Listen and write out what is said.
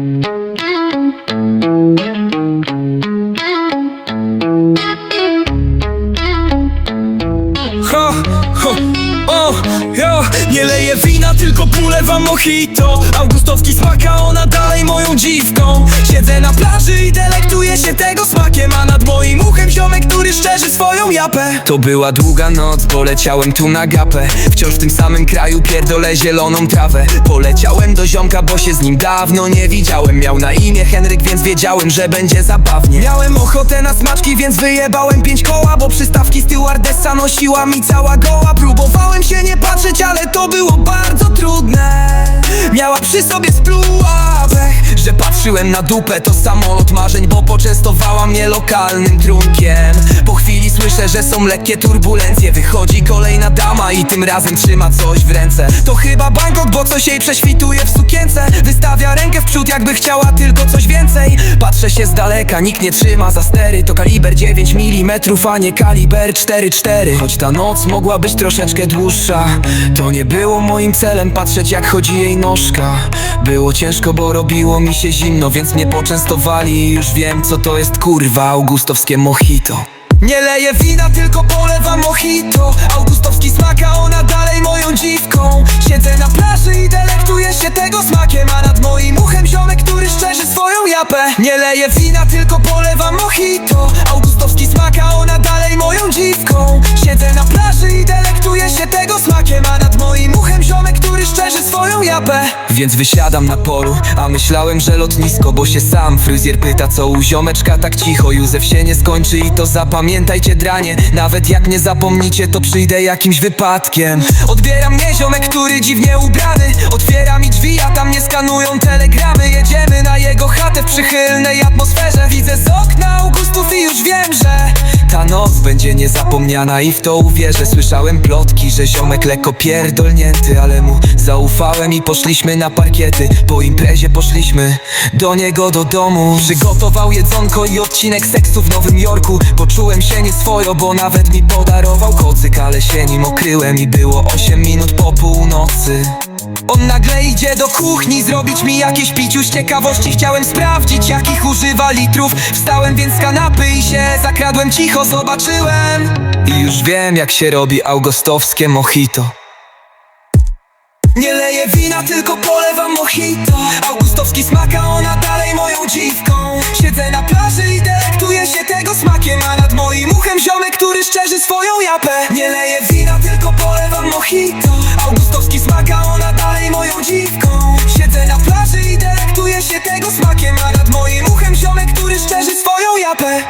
thank you Nie leję wina, tylko polewam mojito. Augustowski smak, a ona dalej moją dziwką. Siedzę na plaży i delektuję się tego smakiem A nad moim uchem ziomek, który szczerzy swoją japę. To była długa noc, bo leciałem tu na gapę. Wciąż w tym samym kraju pierdolę zieloną trawę. Poleciałem do ziomka, bo się z nim dawno nie widziałem. Miał na imię Henryk, więc wiedziałem, że będzie zabawnie. Miałem ochotę na smaczki, więc wyjebałem pięć koła Bo przystawki stewardessa nosiła mi cała goła. Próbowałem się nie patrzeć, ale to było bardzo trudne. Miała przy sobie spluła Że patrzyłem na dupę, to samolot marzeń Bo poczęstowała mnie lokalnym trunkiem Po chwili słyszę, że są lekkie turbulencje. Wychodzi kolejna dama i tym razem trzyma coś w ręce. To chyba Bangkok, bo coś jej prześwituje w sukience. Wystawia rękę w przód, jakby chciała tylko coś więcej. Patrzę się z daleka, nikt nie trzyma za stery. To kaliber 9 mm, a nie kaliber 4,4 Choć ta noc mogła być troszeczkę dłuższa To nie było moim celem patrzeć jak chodzi jej nóżka Było ciężko, bo robiło mi się zimno Więc mnie poczęstowali. I już wiem co to jest kurwa Augustowskie mojito nie leję wina, tylko polewam mojito Augustowski smak, a ona dalej moją dziwką. Siedzę na plaży i delektuję się tego smakiem A nad moim uchem ziomek, który szczerzy swoją japę. Nie leję wina, tylko polewam mojito nad moim uchem ziomek, który szczerzy swoją japę. Więc wysiadam na polu, a myślałem, że lotnisko Bo się sam fryzjer pyta, co u ziomeczka tak cicho. Józef się nie skończy i to zapamiętajcie dranie. Nawet jak nie zapomnicie, to przyjdę jakimś wypadkiem. Odbiera mnie ziomek, który dziwnie ubrany. Otwiera mi drzwi, a tam mnie skanują telegramy. Jedziemy na jego chatę w przychylnej atmosferze. Widzę z okna Augustów i już wiem, że noc będzie niezapomniana i w to uwierzę. Słyszałem plotki, że ziomek lekko pierdolnięty Ale mu zaufałem i poszliśmy na parkiety. Po imprezie poszliśmy do niego do domu. Przygotował jedzonko i odcinek seksu w Nowym Jorku. Poczułem się nieswojo, bo nawet mi podarował kocyk Ale się nim okryłem i było 8 minut po północy on nagle idzie do kuchni zrobić mi jakieś piciu z ciekawości. Chciałem sprawdzić jakich używa litrów. Wstałem więc z kanapy i się zakradłem cicho Zobaczyłem. I już wiem jak się robi augustowskie mojito. Nie leję wina, tylko polewam mojito. Augustowski smak, a ona dalej moją dziwką. Siedzę na plaży i delektuję się tego smakiem A nad moim uchem ziomek, który szczerzy swoją japę. Nie leję wina, tylko polewam mojito. Augustowski smak, a ona Siedzę na plaży i delektuję się tego smakiem A nad moim uchem ziomek, który szczerzy swoją japę.